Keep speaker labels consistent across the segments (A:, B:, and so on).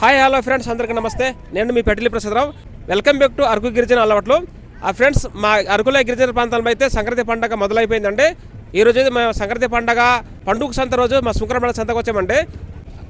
A: Hi hello friends అందరికీ నమస్తే. నేను మీ Petli Prasadarao. Welcome back to Araku గిరిజన అలవాట్లు. ఆ ఫ్రెండ్స్ మా అరకుల గిరిజన ప్రాంతంలో అయితే సంక్రాంతి పండగ మొదలైపోయిందండి. ఈ రోజు మేము సంక్రాంతి పండగ పండుగ సంత రోజు మా శుక్రమణ సంతకు వచ్చామండి.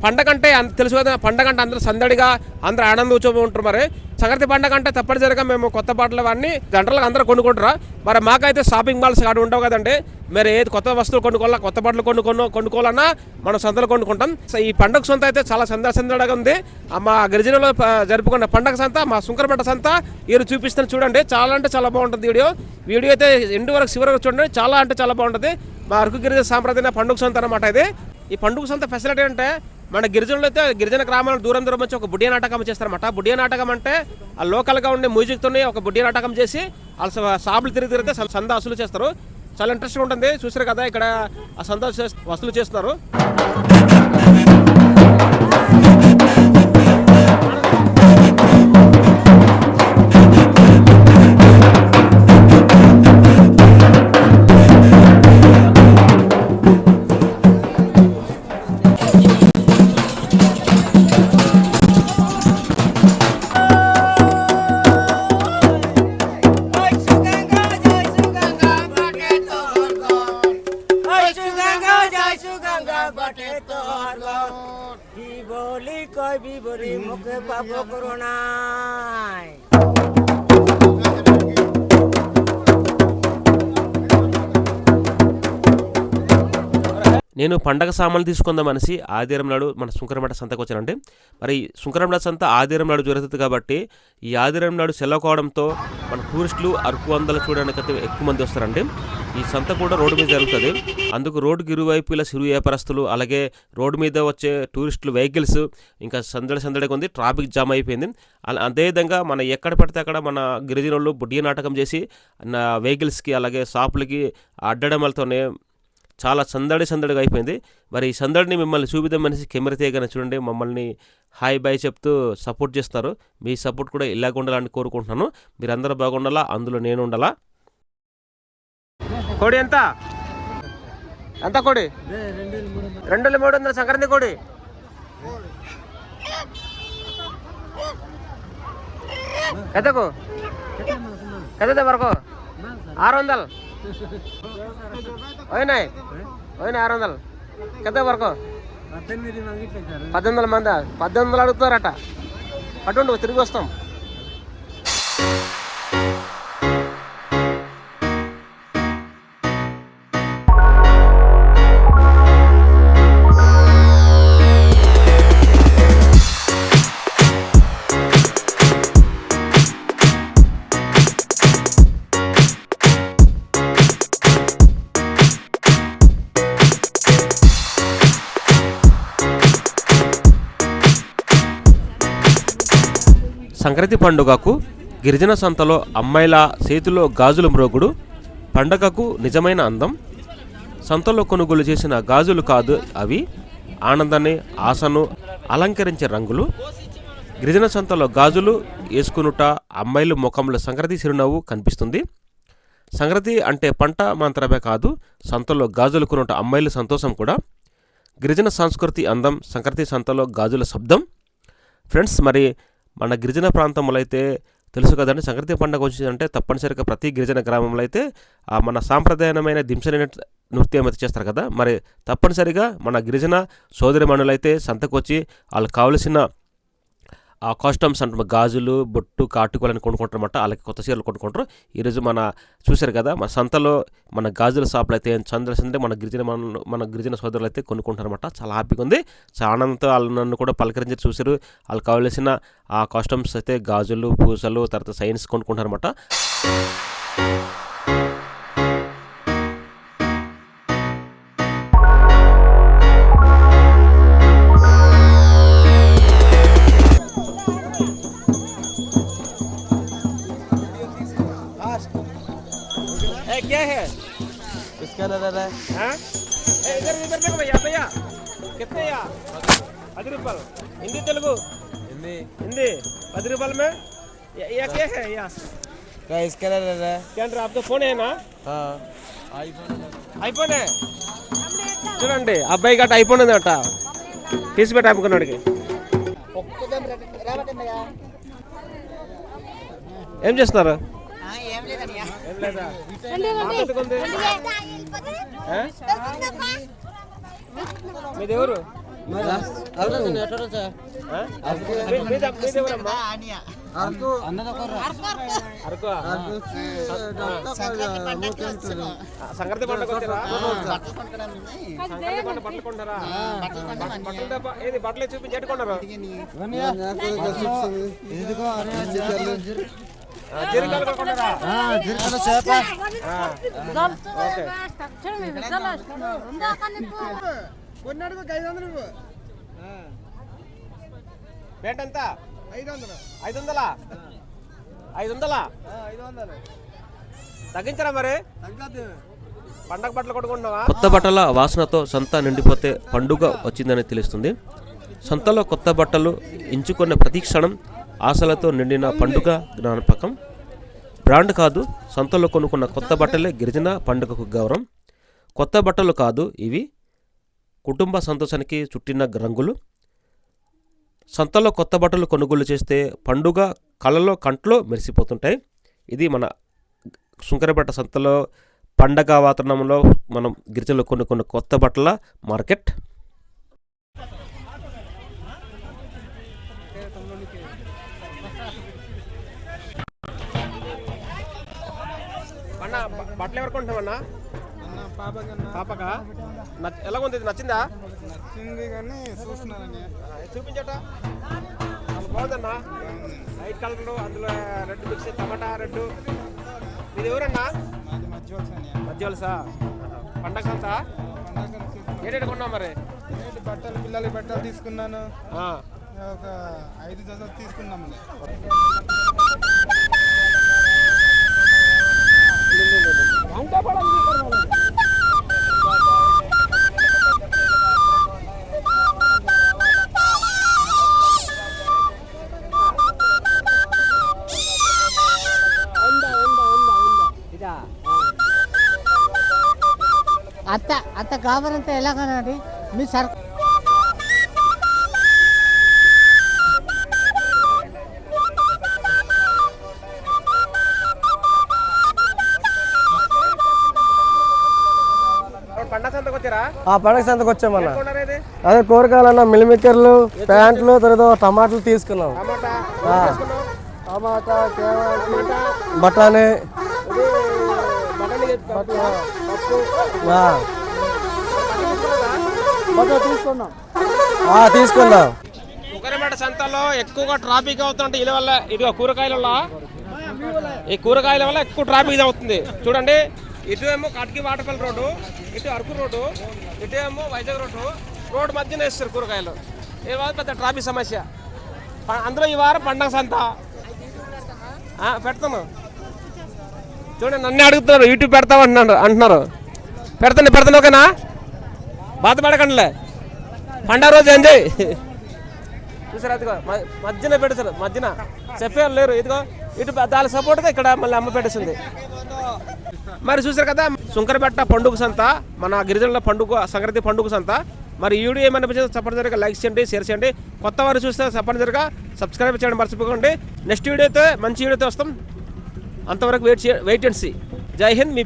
A: పండగ అంటే తెలుసు కదా పండగ అంటే అందరూ సందడిగా అందరూ ఆనంద ఉత్సవం ఉంటారు మరి. సంక్రాంతి పండగ అంటే తప్పనిసరిగా మేము కొత్త బట్టలు అవన్నీ గంటలకు అందరూ కొనుక్కుంటారా? మరి మాకైతే షాపింగ్ మాల్స్ కాడ ఉండవు కదండి. మరి ఏది కొత్త వస్తువులు కొనుక్కోవాలా కొత్త బట్టలు కొనుక్కొను కొనుక్కోవాలన్నా మనం సంతలో కొనుక్కుంటాం. సో ఈ పండగ సొంత అయితే చాలా సందడి సందడిగా ఉంది. ఆ మా గిరిజనలో జరుపుకున్న పండగ సంత మా సుంకరపేట సంత ఈరోజు చూపిస్తాను చూడండి. చాలా అంటే చాలా బాగుంటుంది వీడియో. వీడియో అయితే ఎండు వరకు చివరకు చూడండి. చాలా అంటే చాలా బాగుంటుంది. మా అరకు గిరిజన సాంప్రదాయ పండుగ సొంత అనమాట ఇది. ఈ పండుగ సొంత ఫెసిలిటీ అంటే మన గిరిజనులు అయితే గిరిజన గ్రామాల దూరం దూరం వచ్చి ఒక బుడ్డియ నాటకం చేస్తారన్నమాట. బుడ్డియ నాటకం అంటే ఆ లోకల్గా ఉండే మ్యూజిక్తోనే ఒక బుడ్డియ నాటకం చేసి వాళ్ళు షాపులు తిరిగి తిరిగితే సంద వసూలు చేస్తారు. చాలా ఇంట్రెస్ట్గా ఉంటుంది. చూసారు కదా ఇక్కడ ఆ సంద వసూలు చేస్తున్నారు.
B: কয় বিবরী মুখে পাপ করো
A: నేను పండగ సామాన్లు తీసుకుందాం అనేసి ఆదివారం నాడు మన సుంకరమట సంతకు వచ్చానండి. మరి సుంకరమట సంత ఆదివారం నాడు జరుగుతుంది కాబట్టి ఈ ఆదివారం నాడు సెలవు కావడంతో మన టూరిస్టులు అరకు వందలు చూడడానికి అయితే ఎక్కువ మంది వస్తారండి. ఈ సంత కూడా రోడ్డు మీద జరుగుతుంది. అందుకు రోడ్డుకి ఇలా సిరు వ్యాపారస్తులు అలాగే రోడ్డు మీద వచ్చే టూరిస్టులు వెహికల్స్ ఇంకా సందడి సందడిగా ఉంది. ట్రాఫిక్ జామ్ అయిపోయింది. అలా అదేవిధంగా మన ఎక్కడ పడితే అక్కడ మన గిరిజనులు బుడ్డి నాటకం చేసి నా వెహికల్స్కి అలాగే షాపులకి అడ్డడం వల్లతోనే చాలా సందడి సందడిగా అయిపోయింది. మరి ఈ సందడిని మిమ్మల్ని చూపిద్దామనేసి కెమెరా తీయగానే చూడండి మమ్మల్ని హాయ్ బాయ్ చెప్తూ సపోర్ట్ చేస్తారు మీ సపోర్ట్ కూడా ఇలాగ ఉండాలని కోరుకుంటున్నాను. మీరందరూ బాగుండాలా? అందులో నేను ఉండాలా? కోడి ఎంత? ఎంత కోడి? రెండు వేల మూడు వందల. సంక్రాంతి కోడి? ఎంతకు ఎంత వరకు? ఆరు వందలు. పోయినాయి పోయినాయి ఆరు వందలు. ఎంత వరకు? పద్దెనిమిది వందల మంది? పద్దెనిమిది వందలు అడుగుతారట పట్టుండు తిరిగి వస్తాం. సంక్రాంతి పండుగకు గిరిజన సంతలో అమ్మాయిల చేతిలో గాజుల మ్రోగుడు పండగకు నిజమైన అందం. సంతలో కొనుగోలు చేసిన గాజులు కాదు అవి. ఆనందాన్ని ఆశను అలంకరించే రంగులు. గిరిజన సంతలో గాజులు వేసుకునుట అమ్మాయిలు ముఖంలో సంక్రాంతి చిరునవ్వు కనిపిస్తుంది. సంక్రాంతి అంటే పంట మాత్రమే కాదు సంతలో గాజులు కొనుట అమ్మాయిల సంతోషం కూడా. గిరిజన సంస్కృతి అందం సంక్రాంతి సంతలో గాజుల శబ్దం. ఫ్రెండ్స్ మరి మన గిరిజన ప్రాంతంలో అయితే తెలుసు కదండి. సంక్రాంతి పండుగ వచ్చిందంటే తప్పనిసరిగా ప్రతి గిరిజన గ్రామంలో అయితే ఆ మన సాంప్రదాయమైన దింసని నృత్యం అయితే చేస్తారు కదా. మరి తప్పనిసరిగా మన గిరిజన సోదరి మనులైతే సంతకొచ్చి వాళ్ళకి కావలసిన ఆ కాస్ట్యూమ్స్ అంటే గాజులు బొట్టు కాటుకోలని కొనుక్కుంటారన్నమాట. అలాగే కొత్త చీరలు కొనుక్కుంటారు. ఈరోజు మన చూశారు కదా మన సంతలో మన గాజుల షాపులు అయితే చంద్ర సందే మన గిరిజన మన మన గిరిజన సోదరులు అయితే కొనుక్కుంటారన్నమాట. చాలా హ్యాపీగా ఉంది. చాలా ఆనందంతో వాళ్ళు నన్ను కూడా పలకరించి చూశారు. వాళ్ళకి కావలసిన ఆ కాస్ట్యూమ్స్ అయితే గాజులు పూసలు తర్వాత సైన్స్ కొనుక్కుంటారు అనమాట క్యా హై?
C: किसका लगा रहा है
A: हाँ? ए, इधर इधर देखो भैया भैया कितने या पद रूपये हिंदी तेलुगु
C: हिंदी
A: हिंदी पद रूपये में ये ये क्या है या
C: क्या इसका लगा रहा है
A: क्या अंदर आपका फोन है ना
C: हाँ
D: అయిపోయినే చూడండి అబ్బాయి గట్ట అయిపోయింది అట తీసి పెట్టి అమ్ముకున్నాడికి ఏం చేస్తున్నారు
B: ఏం లేదయ్యా
D: ఏం లేదా మాట ఎందుకుంది? ఆ? మీది? ఎవరు ఆ? మీ- మీది- మీది ఎవరమ్మా? అరకు. సంక్రాంతి పండుగ పండుగ బట్టలు కొంటారా బట్టలు రేట్ ఎంత ఐదు వందలా ఐదు వందలా తగ్గించరా మరి పండగ బట్టలు కొట్టుకుంటున్నావా కొత్త బట్టల వాసనతో సంత నిండిపోతే పండుగ వచ్చిందని తెలుస్తుంది. సంతలో కొత్త బట్టలు ఎంచుకున్న ప్రతి క్షణం ఆశలతో నిండిన పండుగ జ్ఞానపకం. బ్రాండ్ కాదు సంతలో కొనుక్కున్న కొత్త బట్టలే గిరిజన పండుగకు గౌరవం. కొత్త బట్టలు కాదు ఇవి. కుటుంబ సంతోషానికి చుట్టిన రంగులు. సంతలో కొత్త బట్టలు కొనుగోలు చేస్తే పండుగ కళ్ళలో కంట్లో మెరిసిపోతుంటాయి. ఇది మన సుంకరపేట సంతలో పండగ వాతావరణంలో మనం గిరిజనులు కొనుక్కున్న కొత్త బట్టల మార్కెట్. అన్న బట్టలు ఎవరు కొంటామన్నా పాపక ఎలా ఉంది ఇది? నచ్చిందా?
E: నచ్చింది కానీ చూస్తున్నానండి.
D: చూపించట. బాగుందన్నా. వైట్ కలర్ అందులో రెడ్ మిక్స్ టమాటా రెడ్ ఇది ఎవరన్నా?
E: మాది మధ్య వచ్చాను
D: మధ్య వలసా పండగ అంతా ఏడేడు కొన్నాం మరి?
E: బట్టలు పిల్లలకి బట్టలు తీసుకున్నాను. ఒక ఐదు జతలు తీసుకున్నామండి.
B: అత్త అత్త కాబరంతా ఎలాగనండి మీ సర్
C: ఆ పండగ సంతకు వచ్చామన్న. అదే కూరగాయలన్న మిల్లిమిక్కర్లు ప్యాంట్లు తర్వాత టమాటాలు తీసుకున్నాం.
D: టమాటా?
C: బఠానీ.
D: తీసుకున్నారా?
C: తీసుకుందాం.
D: ఉకరపేట సంతలో ఎక్కువగా ట్రాఫిక్ అవుతుంటే ఇది వల్ల ఇది కూరగాయల వల్ల ఈ కూరగాయల వల్ల ఎక్కువ ట్రాఫిక్ అవుతుంది. చూడండి. ఇటు ఏమో కాటికి వాటపల్లి రోడ్డు ఇటు అరకు రోడ్డు ఇటు ఏమో వైజాగ్ రోడ్డు. రోడ్డు మధ్యన వేస్తారు కూరగాయలు. ఏ పెద్ద ట్రాఫిక్ సమస్య. అందులో ఈ వారం పండగ సంత. ఆ, పెడతాను. చూడండి నన్ను అడుగుతున్నారు యూట్యూబ్ పెడతావు అంటున్నారు అంటున్నారు. పెడతాను పెడతాను ఓకేనా? బాధపడకండిలే పండగ రోజు ఎంజాయ్ చూసారా ఇదిగో మధ్యన పెడతారు మధ్యన. చెప్పేవాళ్ళు లేరు ఇదిగో ఇటు దాని సపోర్ట్గా ఇక్కడ మళ్ళీ అమ్మ పెట్టేసింది. మరి చూసారు కదా సుంకరబెట్ట పండుగ సంత మన గిరిజనుల పండుగ సంక్రాంతి పండుగ సంత. మరి ఈ వీడియో ఏమనిపించిందో తప్పనిసరిగా లైక్ చేయండి షేర్ చేయండి. కొత్త వారు చూస్తే తప్పనిసరిగా సబ్స్క్రైబ్ చేయడం మర్చిపోకండి. నెక్స్ట్ వీడియోతో మంచి వీడియోతో వస్తాం. అంతవరకు వెయిట్ చే వెయిట్ అండ్ సీ. జై హింద్ మీ